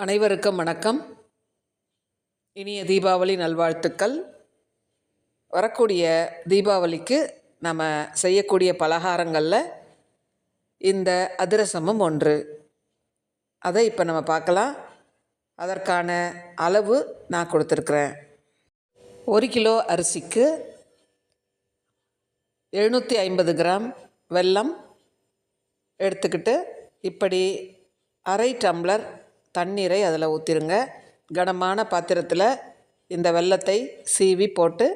அனைவருக்கும் வணக்கம். இனிய தீபாவளி நல்வாழ்த்துக்கள். வரக்கூடிய தீபாவளிக்கு நம்ம செய்யக்கூடிய பலகாரங்களில் இந்த அதிரசமும் ஒன்று. அதை இப்போ நம்ம பார்க்கலாம். அதற்கான அளவு நான் கொடுத்துருக்குறேன். ஒரு கிலோ அரிசிக்கு எழுநூற்றி ஐம்பது கிராம் வெல்லம் எடுத்துக்கிட்டு இப்படி அரை டம்ளர் தண்ணீரை அதில் ஊற்றிருங்க கனமான பாத்திரத்தில் இந்த வெல்லத்தை சீவி போட்டு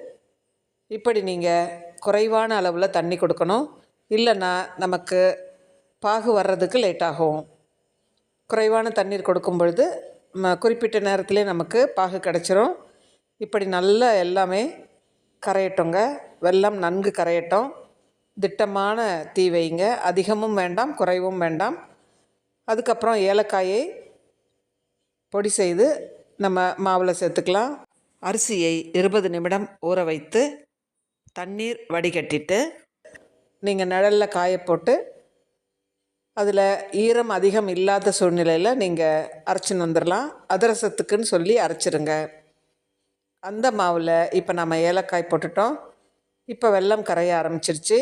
இப்படி நீங்கள் குறைவான அளவில் தண்ணி கொடுக்கணும். இல்லைன்னா நமக்கு பாகு வர்றதுக்கு லேட் ஆகும். குறைவான தண்ணீர் கொடுக்கும் பொழுது ம குறிப்பிட்ட நேரத்திலே நமக்கு பாகு கிடச்சிரும். இப்படி நல்லா எல்லாமே கரையட்டுங்க. வெள்ளம் நன்கு கரையட்டும். திட்டமான தீ வைங்க. அதிகமும் வேண்டாம் குறைவும் வேண்டாம். அதுக்கப்புறம் ஏலக்காயை பொடி செய்து நம்ம மாவில் சேர்த்துக்கலாம். அரிசியை இருபது நிமிடம் ஊற வைத்து தண்ணீர் வடிகட்டிட்டு நீங்கள் நிழலில் காய போட்டு அதில் ஈரம் அதிகம் இல்லாத சூழ்நிலையில் நீங்கள் அரைச்சின்னு வந்துடலாம் அதிரசத்துக்குன்னு சொல்லி அரைச்சிருங்க. அந்த மாவில் இப்போ நம்ம ஏலக்காய் போட்டுட்டோம். இப்போ வெல்லம் கரைய ஆரம்பிச்சிருச்சு.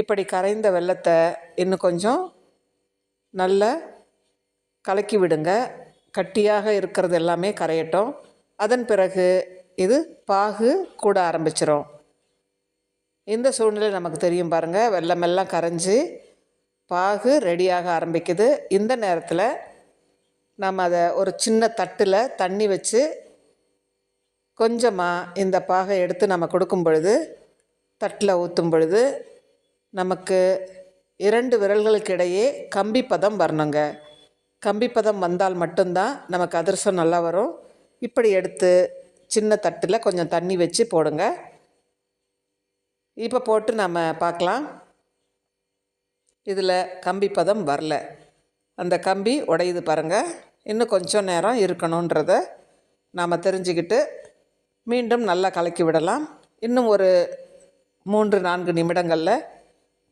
இப்படி கரைந்த வெல்லத்தை இன்னும் கொஞ்சம் நல்லா கலக்கி விடுங்க. கட்டியாக இருக்கிறது எல்லாமே கரையட்டும். அதன் பிறகு இது பாகு கூட ஆரம்பிச்சிடும் இந்த சூழ்நிலை நமக்கு தெரியும் பாருங்கள் வெள்ளமெல்லாம் கரைஞ்சி பாகு ரெடியாக ஆரம்பிக்குது. இந்த நேரத்தில் நம்ம அதை ஒரு சின்ன தட்டில் தண்ணி வச்சு கொஞ்சமாக இந்த பாகை எடுத்து நம்ம கொடுக்கும் பொழுது தட்டில் ஊற்றும் பொழுது நமக்கு இரண்டு விரல்களுக்கு இடையே கம்பி பதம் வரணுங்க. கம்பிப்பதம் வந்தால் மட்டும்தான் நமக்கு அதிரசம் நல்லா வரும். இப்படி எடுத்து சின்ன தட்டில் கொஞ்சம் தண்ணி வச்சு போடுங்க. இப்போ போட்டு நம்ம பார்க்கலாம் இதில் கம்பி பதம் வரல. அந்த கம்பி உடையுது பாருங்கள் இன்னும் கொஞ்சம் நேரம் இருக்கணுன்றத நாம் தெரிஞ்சுக்கிட்டு மீண்டும் நல்லா கலக்கி விடலாம். இன்னும் ஒரு மூன்று நான்கு நிமிடங்களில்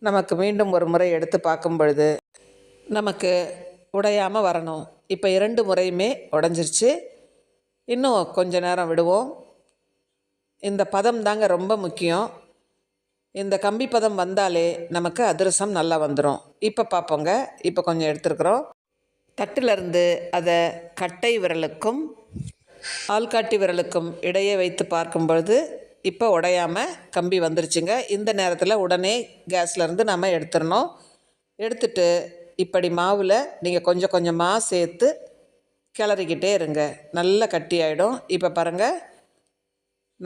நமக்கு மீண்டும் ஒரு முறை எடுத்து பார்க்கும் பொழுது நமக்கு உடையாமல் வரணும். இப்போ இரண்டு முறையுமே உடஞ்சிருச்சு. இன்னும் கொஞ்ச நேரம் விடுவோம். இந்த பதம் தாங்க ரொம்ப முக்கியம். இந்த கம்பி பதம் வந்தாலே நமக்கு அதிரசம் நல்லா வந்துடும் இப்போ பார்ப்போங்க இப்போ கொஞ்சம் எடுத்துருக்குறோம். தட்டிலிருந்து அதை கட்டை விரலுக்கும் ஆள்காட்டி விரலுக்கும் இடையே வைத்து பார்க்கும் பொழுது இப்போ உடையாமல் கம்பி வந்துருச்சுங்க. இந்த நேரத்தில் உடனே கேஸ்லேருந்து நம்ம எடுத்துடணும் எடுத்துட்டு இப்படி மாவில் நீங்கள் கொஞ்சம் கொஞ்சமாக சேர்த்து கிளறிக்கிட்டே இருங்க. நல்ல கட்டி ஆகிடும் இப்போ பாருங்கள்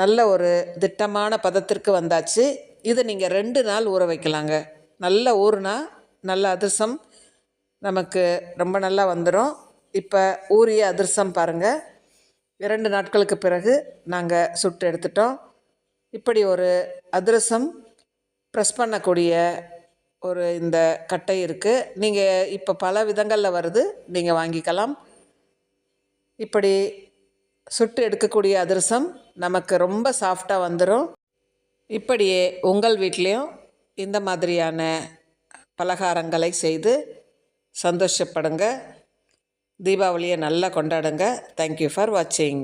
நல்ல ஒரு திட்டமான பதத்திற்கு வந்தாச்சு. இதை நீங்கள் ரெண்டு நாள் ஊற வைக்கலாங்க. நல்ல ஊறுனா நல்ல அதிரசம் நமக்கு ரொம்ப நல்லா வந்துடும் இப்போ ஊறிய அதிரசம் பாருங்கள் இரண்டு நாட்களுக்கு பிறகு நாங்கள் சுட்டு எடுத்துட்டோம். இப்படி ஒரு அதிரசம் ப்ரெஸ் பண்ணக்கூடிய ஒரு இந்த கட்டை இருக்குது நீங்கள் இப்போ பல விதங்களில் வருது. நீங்கள் வாங்கிக்கலாம். இப்படி சுட்டு எடுக்கக்கூடிய அதிரசம் நமக்கு ரொம்ப சாஃப்டாக வந்துடும் இப்படியே உங்கள் வீட்லேயும் இந்த மாதிரியான பலகாரங்களை செய்து சந்தோஷப்படுங்க. தீபாவளியை நல்லா கொண்டாடுங்க. தேங்க்யூ ஃபார் வாட்சிங்